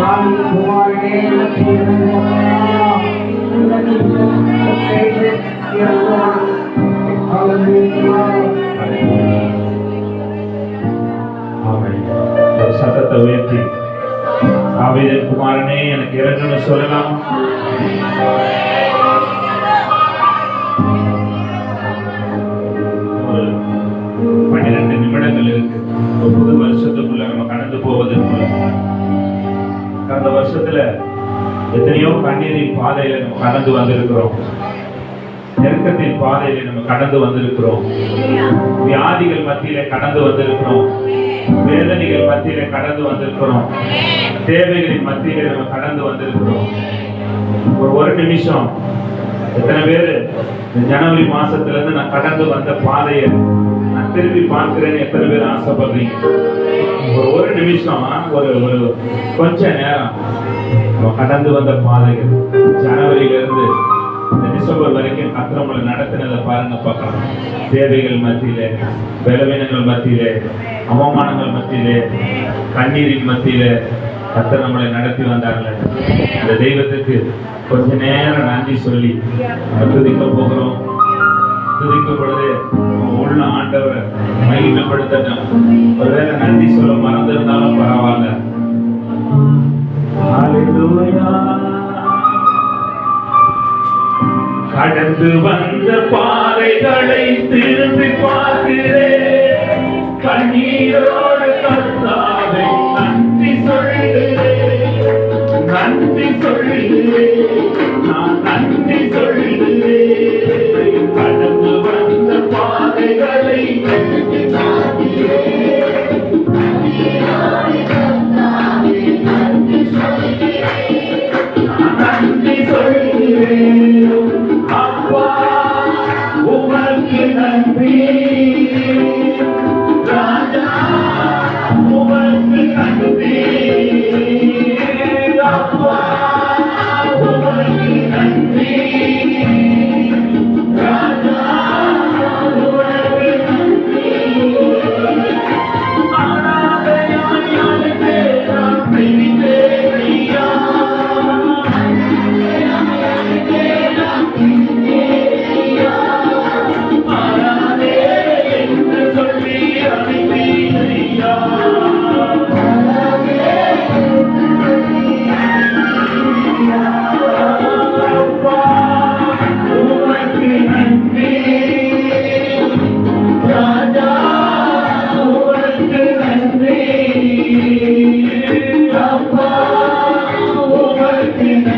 தாவின் குமாரனே சத்தத்தை உயர்த்தி ஆவேதன் குமாரனே எனக்கு இறங்குன்னு சொல்லலாம். வருஷத்துல எத்தனையோ கண்ணீரின் பாதையில நம்ம கடந்து வந்திருக்கிறோம். நெருக்கத்தின் பாதையில நம்ம கடந்து வந்திருக்கிறோம். வியாதிகள் மத்தியில கடந்து வந்திருக்கிறோம். வேதனைகள் மத்தியில கடந்து வந்திருக்கிறோம். தேவைகளின் மத்தியில நம்ம கடந்து வந்திருக்கிறோம். ஒரு ஒரு நிமிஷம். எத்தனை பேர்? இந்த ஜனவரி மாசத்துல இருந்து நான் கடந்து வந்த பாதையை திரும்பி திருப்பி பார்க்கிறேன்னு எத்தனை பேர் ஆசைப்படுறீங்க? ஒரு ஒரு நிமிஷம் ஒரு ஒரு கொஞ்ச நேரம். கடந்து வந்த பாதைகள் ஜனவரியில இருந்து இந்த டிசம்பர் வரைக்கும் கத்திரமலை நடத்தினதை பாருங்க பார்க்கலாம். தேவைகள் மத்தியிலே பலவீனங்கள் மத்தியிலே அவமானங்கள் மத்தியிலே கண்ணீரின் மத்தியிலே கத்தர் நம்மளை நடத்தி வந்தார்கள் அந்த தெய்வத்துக்கு கொஞ்ச நேரம் நன்றி சொல்லி துதிக்க போகிறோம். துதிக்கும் பொழுது உள்ள ஆண்டவரை மகிமைப்படுத்தட்டும். ஒருவேளை நன்றி சொல்ல மறந்திருந்தாலும் பரவாயில்ல. கடந்து வந்த பாதைகளை திரும்பி பார்க்கிறேன். கண்ணீரோடு கர்த்தாவை நன்றி சொல்கிறேன். நன்றி சொல்கிறேன். சொல்கிறேன் அப்பா உமக்கு நன்றி. உமக்கு